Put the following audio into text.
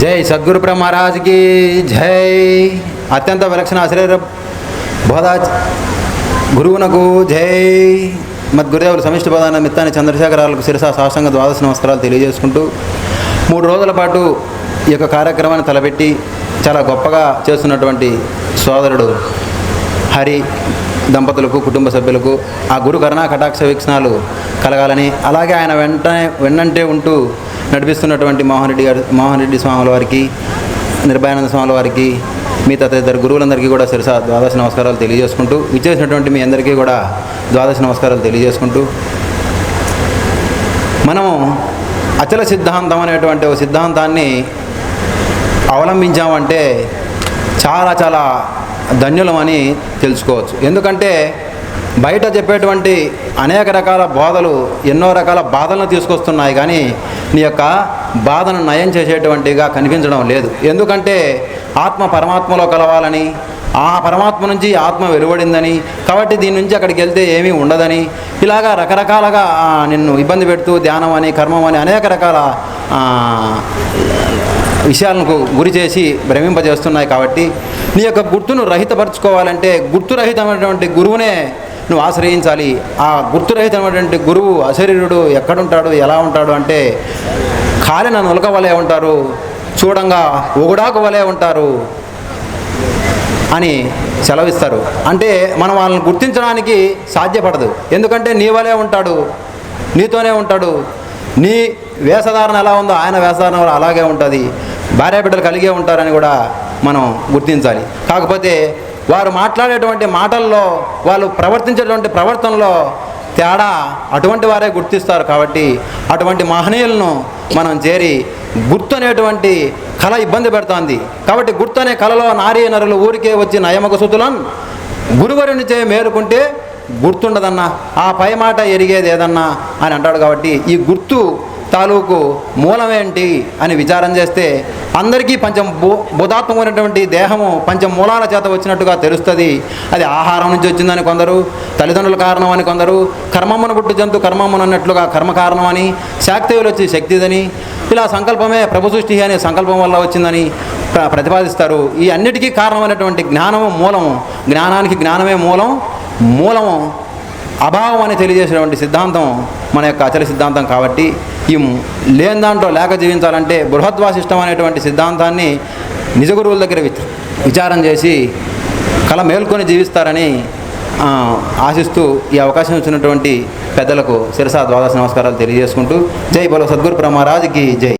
జై సద్గురు బ్రహ్మరాజ్కి జై. అత్యంత విలక్షణ ఆశ్రయ బోధా గురువునకు జై. మద్గురుదేవులు సమిష్టి ప్రధాన మిత్తాన్ని చంద్రశేఖరాలకు శిరస సాసంగ ద్వాదశ నమస్కారాలు తెలియజేసుకుంటూ మూడు రోజుల పాటు ఈ యొక్క కార్యక్రమాన్ని తలపెట్టి చాలా గొప్పగా చేస్తున్నటువంటి సోదరుడు హరి దంపతులకు కుటుంబ సభ్యులకు ఆ గురు కరుణా కటాక్ష వీక్షణాలు కలగాలని అలాగే ఆయన వెంటనే వెన్నంటే ఉంటూ నడిపిస్తున్నటువంటి మోహన్ రెడ్డి గారు మోహన్ రెడ్డి స్వాముల వారికి నిర్భయానంద స్వాముల వారికి మీ తదితర గురువులందరికీ కూడా శిరస ద్వాదశ నమస్కారాలు తెలియజేసుకుంటూ ఇచ్చేసినటువంటి మీ అందరికీ కూడా ద్వాదశ నమస్కారాలు తెలియజేసుకుంటూ మనము అచల సిద్ధాంతం అనేటువంటి ఒక సిద్ధాంతాన్ని అవలంబించామంటే చాలా చాలా ధన్యులమని తెలుసుకోవచ్చు. ఎందుకంటే బయట చెప్పేటువంటి అనేక రకాల బోధలు ఎన్నో రకాల బాధలను తీసుకొస్తున్నాయి కానీ నీ యొక్క బాధను నయం చేసేటువంటిగా కనిపించడం లేదు. ఎందుకంటే ఆత్మ పరమాత్మలో కలవాలని ఆ పరమాత్మ నుంచి ఆత్మ వెలువడిందని కాబట్టి దీని నుంచి అక్కడికి వెళ్తే ఏమీ ఉండదని ఇలాగా రకరకాలుగా నిన్ను ఇబ్బంది పెడుతూ ధ్యానం అని కర్మం అని అనేక రకాల విషయాలను గురి చేసి భ్రమింపజేస్తున్నాయి కాబట్టి నీ యొక్క గుర్తును రహితపరచుకోవాలంటే గుర్తురహితమైనటువంటి గురువునే నువ్వు ఆశ్రయించాలి. ఆ గుర్తురహితమైనటువంటి గురువు అశరీరుడు ఎక్కడుంటాడు ఎలా ఉంటాడు అంటే కాలిన నులక వలె ఉంటారు చూడంగా ఒగుడాకు వలె ఉంటారు అని సెలవిస్తారు. అంటే మనం వాళ్ళని గుర్తించడానికి సాధ్యపడదు. ఎందుకంటే నీ వలే ఉంటాడు నీతోనే ఉంటాడు. నీ వేషధారణ ఎలా ఉందో ఆయన వేషధారణ అలాగే ఉంటుంది. భార్య బిడ్డలు కలిగే ఉంటారని కూడా మనం గుర్తించాలి. కాకపోతే వారు మాట్లాడేటువంటి మాటల్లో వాళ్ళు ప్రవర్తించేటువంటి ప్రవర్తనలో తేడా అటువంటి వారే గుర్తిస్తారు కాబట్టి అటువంటి మహనీయులను మనం చేరి గుర్తు అనేటువంటి కళ ఇబ్బంది పెడుతోంది. కాబట్టి గుర్తు అనే కళలో నారీ నరులు ఊరికే వచ్చి నయమక సుతులం గురువరుని చే మేలుకుంటే గుర్తుండదన్నా ఆ పై మాట ఎరిగేది ఏదన్నా అని అంటాడు కాబట్టి ఈ గుర్తు తాలూకు మూలమేంటి అని విచారం చేస్తే అందరికీ పంచం బు బుధాత్మకమైనటువంటి దేహము పంచం మూలాల చేత వచ్చినట్టుగా తెలుస్తుంది. అది ఆహారం నుంచి వచ్చిందని కొందరు తల్లిదండ్రుల కారణం అని కొందరు కర్మమ్మను పుట్టు జంతు కర్మమ్మను అన్నట్లుగా కర్మ కారణం అని శాక్తేయులు వచ్చి శక్తిదని ఇలా సంకల్పమే ప్రభు సృష్టి అనే సంకల్పం వల్ల వచ్చిందని ప్ర- ప్రతిపాదిస్తారు. ఈ అన్నిటికీ కారణమైనటువంటి జ్ఞానము మూలము. జ్ఞానానికి జ్ఞానమే మూలం. మూలము అభావం అని తెలియజేసినటువంటి సిద్ధాంతం మన యొక్క అచల సిద్ధాంతం కాబట్టి ఈ లేని దాంట్లో లేక జీవించాలంటే బృహద్వాసిష్టం అనేటువంటి సిద్ధాంతాన్ని నిజ గురువుల దగ్గర విచారం చేసి కళ మేల్కొని జీవిస్తారని ఆశిస్తూ ఈ అవకాశం ఇచ్చినటువంటి పెద్దలకు శిరసా ద్వాదశ నమస్కారాలు తెలియజేసుకుంటూ జై బలో సద్గురు బ్రహ్మరాజుకి జై.